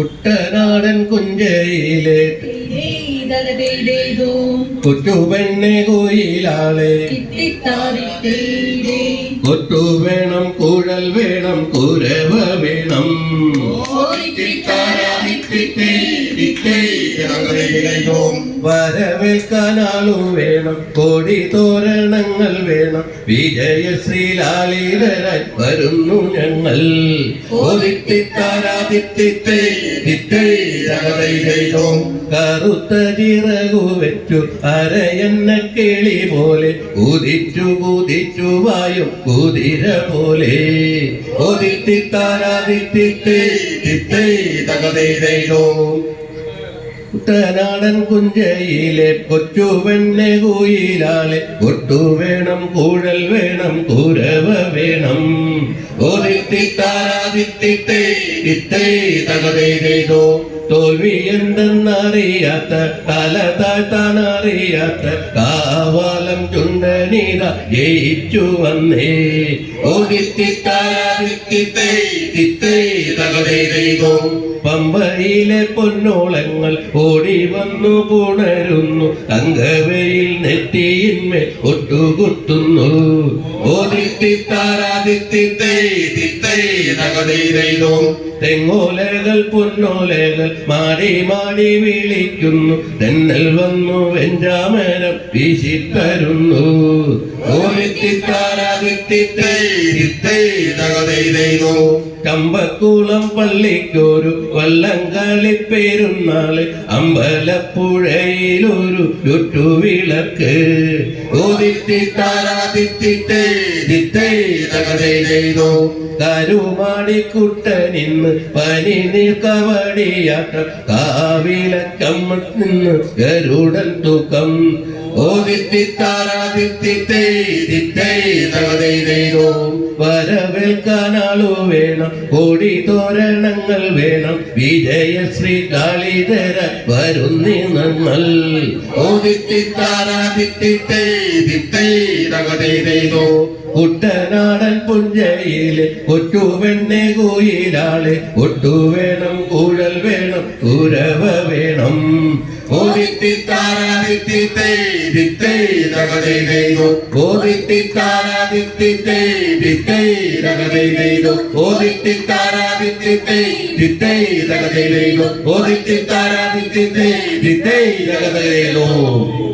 കുട്ടനാടൻ കുഞ്ചയിലെ കൊറ്റുപെണ്ണെ കോയിലാളെ കൊട്ടു വേണം കുഴൽ വേണം കുരവ വേണം വരവേൽക്കാനാളും വേണം. കോടി തോരണങ്ങൾ വേണം. വിജയശ്രീലാളിതരായി വരുന്നു ഞങ്ങൾ. കറുത്ത ചിറകു വെച്ചു അരയെന്ന കിളി പോലെ. കുതിച്ചു കുതിച്ചു വായും കുതിര പോലെ. കുട്ടനാടൻ കുഞ്ചയിലെ കൊച്ചു പെണ്ണെ കുയിലാളെ കൊട്ടു വേണം കൂഴൽ വേണം കൂരവ വേണം. തോൽവി എന്തെന്നറിയാത്ത തല താഴ്ത്താനറിയാത്ത കാവാലം ചുണ്ടനീത ജയിച്ചു വന്നേ. പമ്പയിലെ പൊന്നോളങ്ങൾ ഓടി വന്നു പുണരുന്നു തങ്കവയിൽ നെറ്റിയിന്മേൽ ഒട്ടുകുത്തുന്നു. തെങ്ങോലകൾ പൊന്നോലകൾ മാടി മാടി വിളിക്കുന്നു. തെന്നൽ വന്നു വെഞ്ചാമരം വീശിത്തരുന്നു. കമ്പക്കുളം പള്ളിക്കൊരു വള്ളംകളി പെരുന്നാൾ അമ്പലപ്പുഴയിലൊരു ചുറ്റുവിളക്ക് കരുമാടിക്കുട്ടനിന്ന് പനി നിൽക്കവടിയാട്ടം കാവിലക്കമ്മ നിന്ന് ഗരുടൻ തൂക്കം. വരവേൽക്കാനാളു വേണം. കോടി തോരണങ്ങൾ വേണം. വിജയശ്രീ കാളിതര വരുന്നി നമ്മൾ കുട്ടനാടൻ പുഞ്ചയിലെ കൊറ്റുവെണ്ണെ കോയിലാളെ. ഒട്ടു വേണം കൂഴൽ വേണം കുരവ വേണം. ஓதித்தித்தாராதித்தித்தை தித்தை ரகதை நெய்தோ ஓதித்தித்தாராதித்தித்தை தித்தை ரகதை நெய்தோ ஓதித்தித்தாராதித்தித்தை தித்தை ரகதை நெய்தோ ஓதித்தித்தாராதித்தித்தை தித்தை ரகதை நெய்தோ